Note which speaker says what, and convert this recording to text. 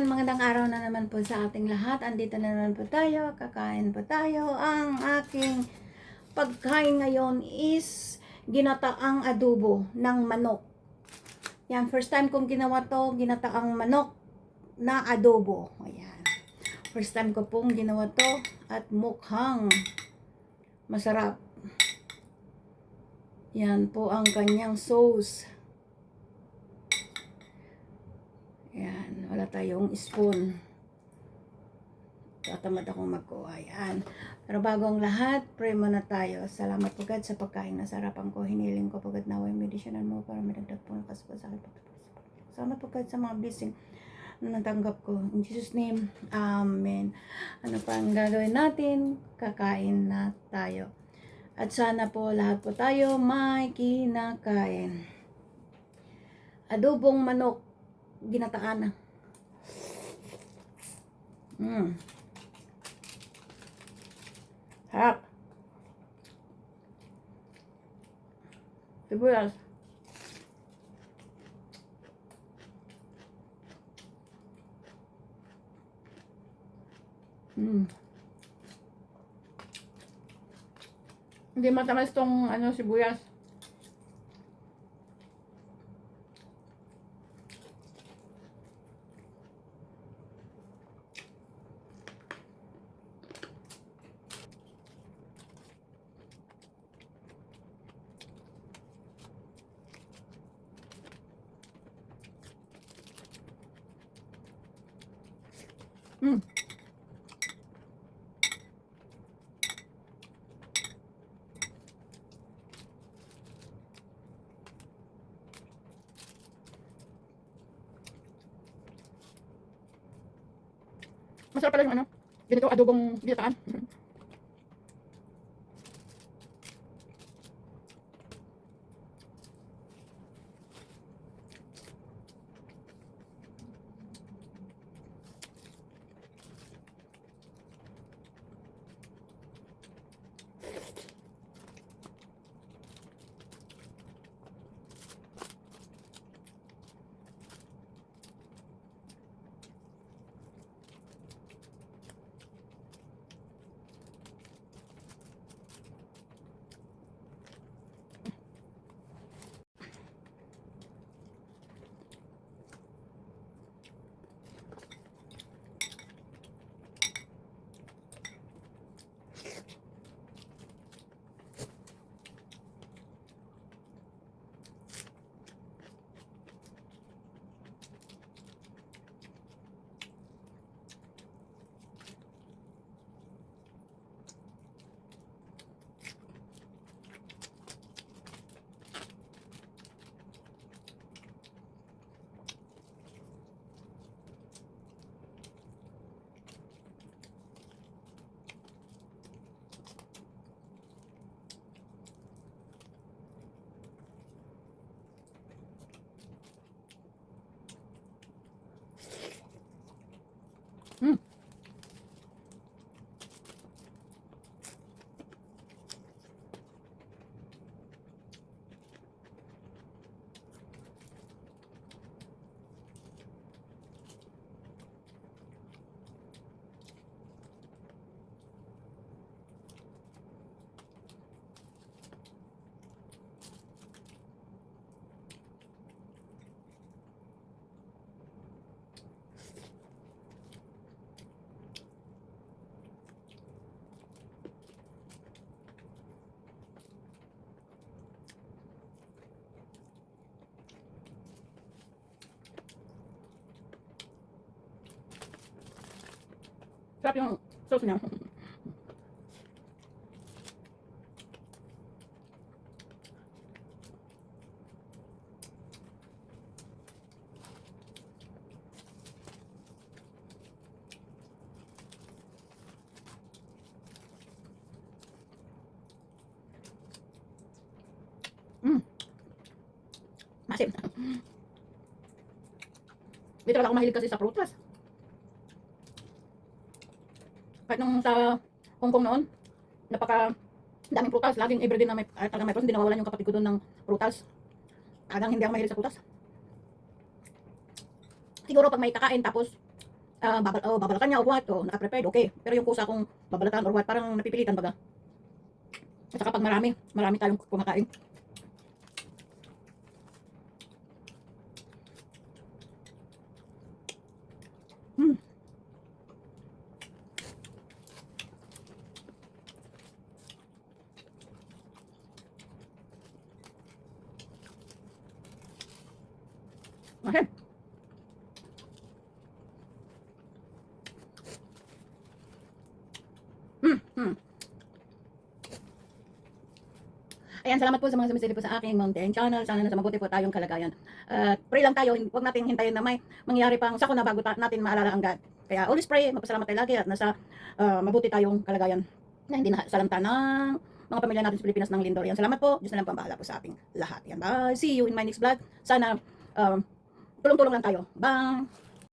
Speaker 1: Ayan, magandang araw na naman po sa ating lahat. Andito na naman po tayo, kakain po tayo. Ang aking pagkain ngayon is ginataang adobo ng manok. Yan, first time kong ginawa to, ginataang manok na adobo. Ayan. First time ko pong ginawa to at mukhang masarap. Yan po ang kanyang sauce. Ayan, wala tayong spoon. Tatamad akong magkuha. Ayan. Pero bago ang lahat, pray muna tayo. Salamat po God sa pagkain na sarapan ko. Hiniling ko po God na way medisyonan mo para madagdag po ng kaspo sa akin. Salamat po God sa mga blessing na natanggap ko. In Jesus name, Amen. Ano pa ang gagawin natin? Kakain na tayo. At sana po lahat po tayo may kinakain. Adobong manok ginataan na. Mm. Harap. Sibuyas. Mm. Hindi matamis tong ano sibuyas. Mm. Masarap pala yung ano, ganito adobong binataan. Mm. Sarap yung sauce niya. Mm. Masim. Hindi talaga ako mahilig kasi sa prutas. Nung sa Hong Kong noon, napaka daming prutas. Laging everyday na may, uh, talagang may prutas. Hindi nawawalan yung kapatid ko doon ng prutas. Talagang hindi ako mahilig sa prutas. Siguro pag may kakain tapos ah, babal, oh, babalakan niya o what, o naka-prepared, okay. Pero yung kusa kung babalatan or what, parang napipilitan baga. At saka pag marami, marami tayong kumakain. Hmm. Okay. Hmm, hmm. Ayan, salamat po sa mga sumisili po sa aking mountain channel. Sana nasa mabuti po tayong kalagayan. At pray lang tayo, huwag natin hintayin na may mangyari pang sakuna bago natin maalala ang God. Kaya always pray, magpasalamat tayo lagi at nasa ah, mabuti tayong kalagayan na hindi na salanta ng mga pamilya natin sa Pilipinas ng lindor. Yan, salamat po. Diyos na lang po ang bahala po sa ating lahat. Yan, bye. See you in my next vlog. Sana um, tulong-tulong lang tayo. Bye!